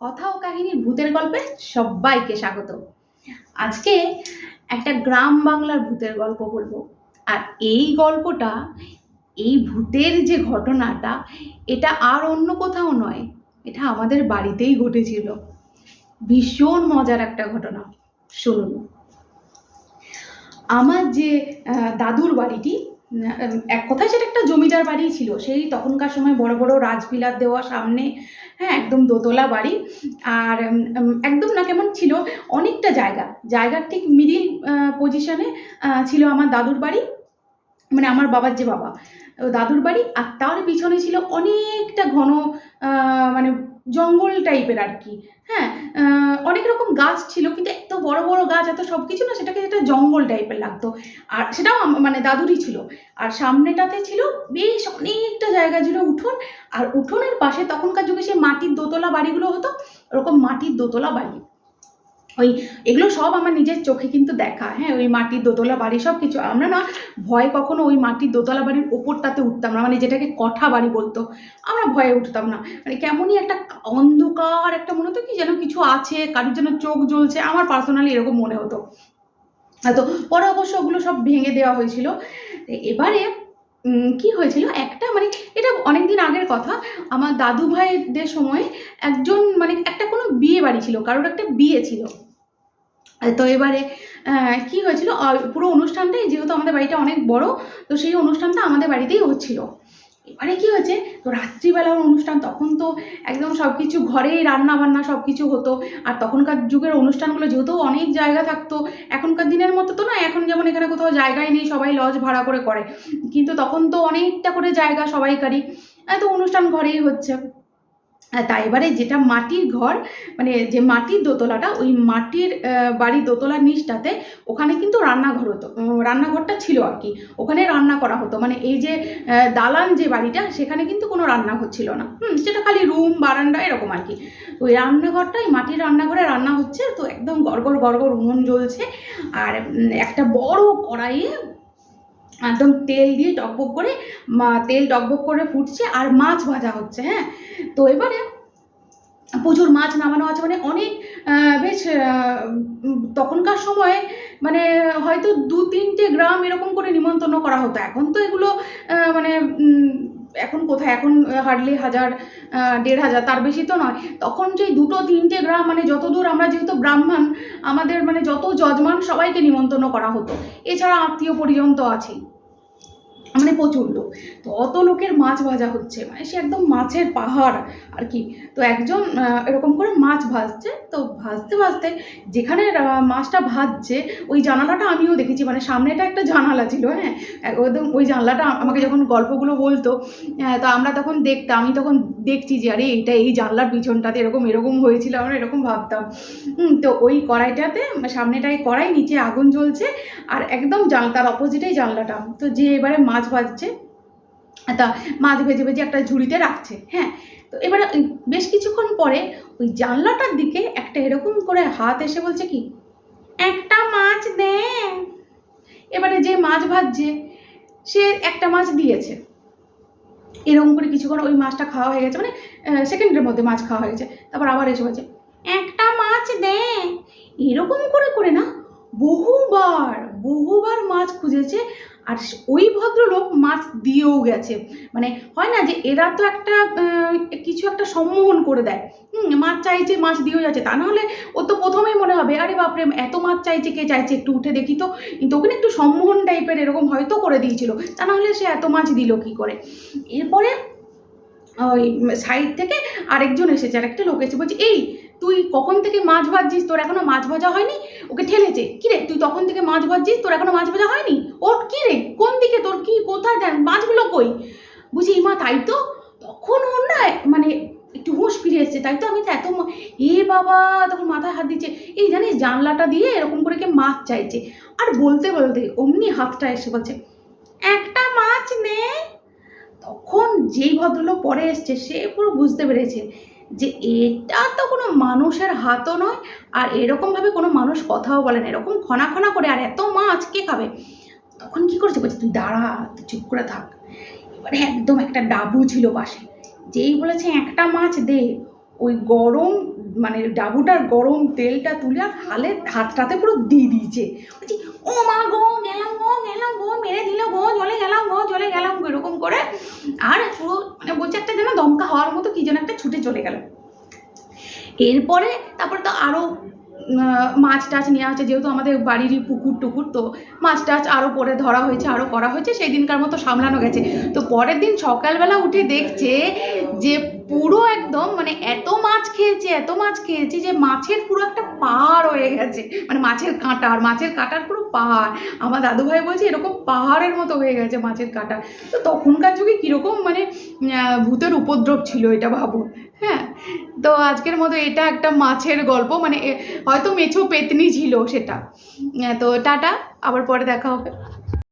কথা ও কাহিনীর ভূতের গল্পে সবাইকে স্বাগত। আজকে একটা গ্রাম বাংলার ভূতের গল্প বলব। আর এই গল্পটা, এই ভূতের যে ঘটনাটা, এটা আর অন্য কোথাও নয়, এটা আমাদের বাড়িতেই ঘটেছিল। ভীষণ মজার একটা ঘটনা, শুনুন। আমার যে দাদুর বাড়িটি এক কথায় সেটা একটা জমিদার বাড়ি ছিল। সেই তখনকার সময় বড় বড় রাজবিলার দেওয়া সামনে হ্যাঁ একদম দোতলা বাড়ি। আর একদম না কেমন ছিল অনেকটা জায়গা। জায়গার ঠিক মিডিল পজিশনে ছিল আমার দাদুর বাড়ি। মানে আমার বাবার যে বাবা দাদুর বাড়ি আর তার পিছনে ছিল অনেকটা ঘন মানে জঙ্গল টাইপের আর কি। হ্যাঁ অনেক রকম গাছ ছিল, কিন্তু এত বড় বড় গাছ, এত সব কিছু না, সেটাকে একটা জঙ্গল টাইপের লাগতো। আর সেটাও মানে দাদুরই ছিল। আর সামনেটাতে ছিল বেশ অনেকটা জায়গা ছিল উঠোন, আর উঠোনের পাশে তখনকার যুগে সেই মাটির দোতলা বাড়িগুলো হতো, ওরকম মাটির দোতলা বাড়ি। ওই এগুলো সব আমার নিজের চোখে কিন্তু দেখা। হ্যাঁ ওই মাটির দোতলা বাড়ি সব কিছু আমরা না ভয় কখনো ওই মাটির দোতলা বাড়ির ওপরটাতে উঠতাম না। মানে যেটাকে কঠা বাড়ি বলতো, আমরা ভয়ে উঠতাম না। মানে কেমনই একটা অন্ধকার একটা মনে হতো কি যেন কিছু আছে, কারোর যেন চোখ জ্বলছে। আমার পার্সোনালি এরকম মনে হতো। তো পরে অবশ্য ওগুলো সব ভেঙে দেওয়া হয়েছিল। এবারে কি হয়েছিল? একটা মানে এটা অনেক দিন আগের কথা। আমার দাদু ভাইদের সময় একজন মানে একটা কোনো বিয়ে বাড়ি ছিল, কারোর একটা বিয়ে ছিল। তো এবারে কি হয়েছিল? পুরো অনুষ্ঠানটাই যেহেতু আমাদের বাড়িটা অনেক বড়, তো সেই অনুষ্ঠানটা আমাদের বাড়িতেই হচ্ছিল। এবারে কি হয়েছে? তো রাত্রিবেলার অনুষ্ঠান, তখন তো একদম সব কিছু ঘরেই রান্না বান্না সব কিছু হতো। আর তখনকার যুগের অনুষ্ঠানগুলো যেহেতু অনেক জায়গা থাকতো, এখনকার দিনের মতো তো না এখন যেমন এখানে কোথাও জায়গায় নেই, সবাই লজ ভাড়া করে করে। কিন্তু তখন তো অনেকটা করে জায়গা সবাইকারই। তো অনুষ্ঠান ঘরেই হচ্ছে। তাই এবারে যেটা মাটির ঘর মানে যে মাটির দোতলাটা, ওই মাটির বাড়ির দোতলার নিচটাতে ওখানে কিন্তু রান্নাঘর হতো। রান্নাঘরটা ছিল আর কি। ওখানে রান্না করা হতো। মানে এই যে দালান যে বাড়িটা, সেখানে কিন্তু কোনো রান্নাঘর ছিল না। হুম, সেটা খালি রুম, বারান্দা, এরকম আর কি। ওই রান্নাঘরটা এই মাটির রান্নাঘরে রান্না হচ্ছে, তো একদম গড়গড় গড়গড় উনুন জ্বলছে। আর একটা বড় কড়াইয়ে একদম তেল দিয়ে টকবক করে তেল টকবক করে ফুটছে আর মাছ ভাজা হচ্ছে হ্যাঁ? তো এবারে প্রচুর মাছ নামানো আছে মানে অনেক বেশ তখনকার সময়ে মানে হয়তো দু তিনটে গ্রাম এরকম করে নিমন্ত্রণ করা হতো। এখন তো এগুলো মানে এখন কোথায়? এখন হার্ডলি হাজার দেড় হাজার, তার বেশি তো নয়। তখন সেই দুটো, তিনটে গ্রাম মানে যতদূর আমরা যেহেতু ব্রাহ্মণ, আমাদের মানে যত যজমান সবাইকে নিমন্ত্রণ করা হতো। এছাড়া আত্মীয় পরিজন তো আছেই। মানে প্রচুর লোক তো অত লোকের মাছ ভাজা হচ্ছে মানে সে একদম মাছের পাহাড় আর কি। তো একজন এরকম করে মাছ ভাজছে, তো ভাজতে ভাজতে যেখানে মাছটা ভাজছে, ওই জানালাটা আমিও দেখেছি মানে সামনেটা একটা জানালা ছিল হ্যাঁ? একদম ওই জানলাটা আমাকে যখন গল্পগুলো বলতো তো আমরা তখন দেখতাম, আমি তখন দেখছি যে, আরে, এইটা এই জানলার পিছনটাতে এরকম এরকম হয়েছিল, আমরা এরকম ভাবতাম। তো ওই কড়াইটাতে সামনেটায় কড়াই, নিচে আগুন জ্বলছে, আর একদম জান, তার অপোজিটেই জানলাটা। তো যে এবারে মাছ ভাজছে। তা মাছ ভেজে ভেজে একটা ঝুড়িতে রাখছে হ্যাঁ? তো এবারে বেশ কিছুক্ষণ পরে ওই জানলাটার দিকে একটা এরকম করে হাত এসে বলছে কি, একটা মাছ দে। এবারে যে মাছ ভাজছে, সে একটা মাছ দিয়েছে। এরকম করে কিছুক্ষণ ওই মাছটা খাওয়া হয়ে গেছে মানে সেকেন্ডের মধ্যে মাছ খাওয়া হয়ে গেছে। তারপর আবার এসে বলছে, একটা মাছ দে। এরকম করে করে না বহুবার বহুবার মাছ খুঁজেছে। আর ওই ভদ্রলোক মাছ দিয়েও গেছে। মানে হয় না যে এরা তো একটা কিছু একটা সম্মোহন করে দেয়। হুম, মাছ চাইছে, মাছ দিয়েও যাচ্ছে। তা নাহলে ও তো প্রথমেই মনে হবে, আরে বাপরে, এত মাছ চাইছে, কে চাইছে? একটু উঠে দেখি তো। কিন্তু ওখানে একটু সম্মোহন টাইপের এরকম হয়তো করে দিয়েছিল। তা নাহলে সে এত মাছ দিল কি করে? এরপরে, ওই সাইড থেকে আরেকজন এসেছে আর একটা লোক এসে বলছে, এই তুই কখন থেকে মাছ ভাজছিস? তোর এখনও মাছ ভাজা হয়নি? ওকে ঠেলেছে। কিরে, তুই তখন থেকে মাছ ভাজছিস? তোর এখনও মাছ ভাজা হয়নি? ওর কি রে? কোন দিকে? তোর কি? কোথায় দেন? মাছগুলো কই? বুঝি মা, তাই তো? তখন ওর না মানে একটু হুঁশ ফিরে এসছে, তাই তো? আমি তো এত এ বাবা, তখন মাথায় হাত দিচ্ছে এই জানিস, জানলাটা দিয়ে এরকম করে কে মাছ চাইছে। আর বলতে বলতে অমনি হাতটা এসে বলছে, একটা মাছ নে। তখন যেই ভদ্রলোক পরে এসছে, সে পুরো বুঝতে পেরেছে। যে এটা তো কোনো মানুষের হাতও নয়, আর এরকমভাবে কোনো মানুষ কথাও বলে না। এরকম খনা খনা করে, আর এত মাছ কে খাবে? তখন কি করেছে? বলছে, তুই দাঁড়া, তুই চুপ করে থাক। এবারে একদম একটা ডাবু ছিল পাশে। যেই বলেছে, একটা মাছ দে। ওই গরম মানে ডাবুটার গরম তেলটা তুলে আর হালে, হাতটাতে পুরো দিয়ে দিয়েছে। বলছি, ও মা গো, গেলাম গো গেলাম গো, মেরে দিল গো, জলে গেলাম গো জলে গেলাম গো এরকম করে আর পুরো মানে বলছে একটা যেন দমকা হওয়ার মতো কি যেন একটা ছুটে চলে গেল। এরপরে তারপরে তো আরও মাছ টাছ নেওয়া হচ্ছে, যেহেতু আমাদের বাড়িরই পুকুর টুকুর, তো মাছ টাছ আরও পরে ধরা হয়েছে আরও করা হয়েছে সেই দিনকার মতো সামলানো গেছে। তো পরের দিন সকালবেলা উঠে দেখছে যে পুরো একদম মানে এত মাছ খেয়েছে, এত মাছ খেয়েছে যে মাছের পুরো একটা পাহাড় হয়ে গেছে। মানে মাছের কাঁটার মাছের কাঁটার পুরো পাহাড়। আমার দাদুভাই বলছে এরকম পাহাড়ের মতো হয়ে গেছে মাছের কাঁটা। তো তখনকার যুগে কীরকম মানে ভূতের উপদ্রব ছিল এটা ভাবুন হ্যাঁ? তো আজকের মতো এটা একটা মাছের গল্প। মানে হয়তো মেছো পেতনি ছিল সেটা। তো টাটা, আবার পরে দেখা হবে।